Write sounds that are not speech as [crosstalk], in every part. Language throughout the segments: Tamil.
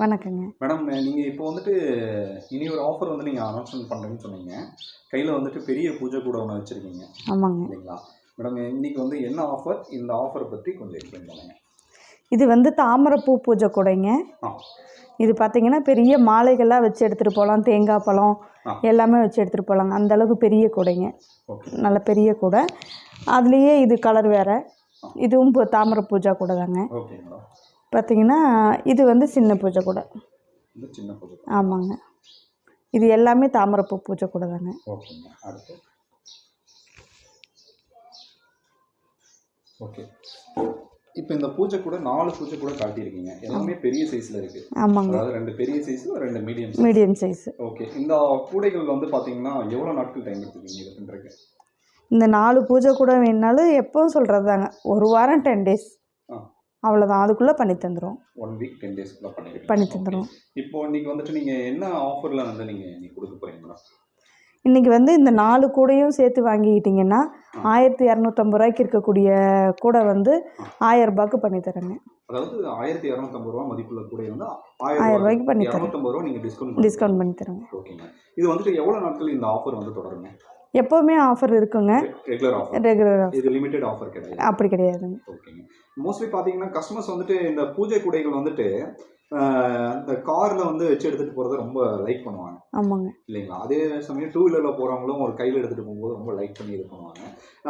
வணக்கங்க. மேடம் நீங்கள் இப்போ வந்துட்டு இனி ஒரு ஆஃபர் வந்து நீங்கள் அனௌன்ஸ்மெண்ட் பண்ணுறேன்னு சொன்னீங்க. கையில் வந்துட்டு பெரிய பூஜை கூட ஒன்று வச்சுருக்கீங்க. ஆமாங்க. இல்லைங்களா? மேடம் இன்றைக்கி வந்து என்ன ஆஃபர் இந்த ஆஃபரை பற்றி கொஞ்சம் எக்ஸ்பிளைன் பண்ணுங்கள் இது வந்து தாமரைப்பூ பூஜை கூடைங்க. இது பார்த்தீங்கன்னா பெரிய மாலைகள்லாம் வச்சு எடுத்துகிட்டு போகலாம். தேங்காய் பழம் எல்லாமே வச்சு எடுத்துகிட்டு போகலாங்க. அந்தளவுக்கு பெரிய கூடைங்க. நல்ல பெரிய கூடை. அதுலேயே இது கலர் வேறு. இதுவும் தாமரை பூஜா கூட தாங்க பார்த்தீங்கன்னா இது வந்து சின்ன பூஜை கூட. ஆமாங்க. இது எல்லாமே தாமரைப்பூ பூஜை கூட தாங்க. ஓகே. இப்போ இந்த பூஜை கூட நாலு பூஜை கூட காட்டியிருக்கீங்க எல்லாமே பெரிய சைஸில் இருக்கு. ஆமாங்க. அதாவது ரெண்டு பெரிய சைஸ் ரெண்டு medium size medium size okay. இந்த கூடைகள் வந்து பார்த்தீங்கன்னா எவ்வளோ நாட்கள் டைம் எடுத்துக்கீங்க இது பண்ணுறதுக்கு இந்த நாலு பூஜை கூட வேணுனாலும் எப்பவும் சொல்கிறது தாங்க ஒரு வாரம் டென் டேஸ் அவ்வளோதான் அதுக்குள்ளே பண்ணி தந்துடும் ஒன் வீக் டென் டேஸ்க்குள்ள பண்ணிடுவீங்க. பண்ணி தந்துடும் இப்போ இன்னைக்கு வந்துட்டு நீங்கள் என்ன ஆஃபரில் வந்து நீங்கள் இன்னைக்கு கொடுக்க மேடம் இன்றைக்கி வந்து இந்த நாலு கூடையும் சேர்த்து வாங்கிக்கிட்டிங்கன்னா ஆயிரத்தி இரநூத்தம்பது ரூபாய்க்கு இருக்கக்கூடிய கூடை வந்து ஆயிரம் ரூபாய்க்கு பண்ணி தரேங்க. அதாவது ஆயிரத்தி இரநூத்தம்பது ரூபா மதிப்புள்ள கூடை வந்து ஆயிரம் ஆயிரம் ரூபாய்க்கு பண்ணி தரேன். இரநூத்தம்பது ரூபா நீங்கள் டிஸ்கவுண்ட் டிஸ்கவுண்ட் பண்ணி தரேங்க. ஓகேங்க இது வந்துட்டு எவ்வளோ நாட்கள் இந்த ஆஃபர் வந்து தொடருங்க? எப்போவுமே ஆஃபர் இருக்குங்க. ரெகுலர் ஆஃபர் ரெகுலர் இது லிமிடெட் ஆஃபர் கிடையாது. அப்படி கிடையாதுங்க. ஓகேங்க மோஸ்ட்லி பார்த்தீங்கன்னா கஸ்டமர்ஸ் வந்துட்டு இந்த பூஜை கூடைகள் வந்துட்டு இந்த காரில் வந்து வச்சு எடுத்துகிட்டு போகிறத ரொம்ப லைக் பண்ணுவாங்க. ஆமாங்க. இல்லைங்களா? அதே சமயம் டூ வீலரில் போகிறவங்களும் ஒரு கையில் எடுத்துகிட்டு போகும்போது ரொம்ப லைக் பண்ணி இது பண்ணுவாங்க.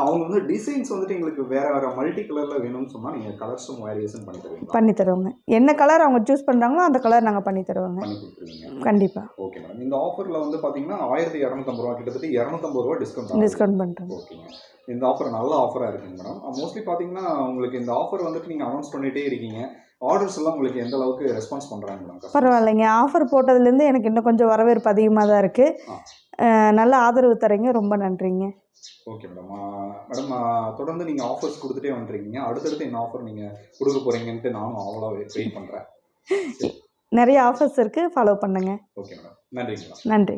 அவங்க வந்து டிசைன்ஸ் வந்துட்டு எங்களுக்கு வேறு வேறு மல்டி கலரில் வேணும்னு சொன்னால் நீங்கள் கலர்ஸும் வேரியேஷன் பண்ணி தருவீங்களா? பண்ணி தருவோங்க. என்ன கலர் அவங்க சூஸ் பண்ணுறாங்களோ அந்த கலர் நாங்கள் பண்ணி தருவோங்க. பண்ணி கொடுத்துருவீங்க. கண்டிப்பாக ஓகே மேடம் இந்த ஆஃபரில் வந்து பார்த்தீங்கன்னா ஆயிரத்தி இரநூத்தம்பது ரூபா கிட்டத்தட்ட இரநூத்தம்பது ரூபா டிஸ்கவுண்ட் டிஸ்கவுண்ட் பண்ணுறோங்க ஓகேங்க இந்த ஆஃபர் நல்ல ஆஃபராக இருக்குங்க மேடம் மோஸ்ட்லி பார்த்தீங்கன்னா உங்களுக்கு இந்த ஆஃபர் வந்துட்டு நீங்கள் அனௌன்ஸ் பண்ணிகிட்டே இருக்கீங்க. ஆர்டர்ஸ் எல்லாம் உங்களுக்கு எந்த அளவுக்கு ரெஸ்பான்ஸ் பண்ணுறாங்க மேடம் பரவாயில்லைங்க. ஆஃபர் போட்டதுலேருந்து எனக்கு இன்னும் கொஞ்சம் வரவேற்பு அதிகமாக தான் இருக்குது நல்ல ஆதரவு தரீங்க ரொம்ப நன்றிங்க. ஓகே மேடம் மேடம் தொடர்ந்து நீங்கள் ஆஃபர்ஸ் கொடுத்துட்டே வந்துருக்கீங்க. அடுத்தடுத்து என்ன ஆஃபர் நீங்கள் கொடுக்க போகிறீங்கன்ட்டு நானும் அவ்வளோ வெயிட் பண்ணுறேன் [laughs] நிறைய ஆஃபர்ஸ் இருக்குது ஃபாலோ பண்ணுங்க. ஓகே மேடம் நன்றி நன்றி.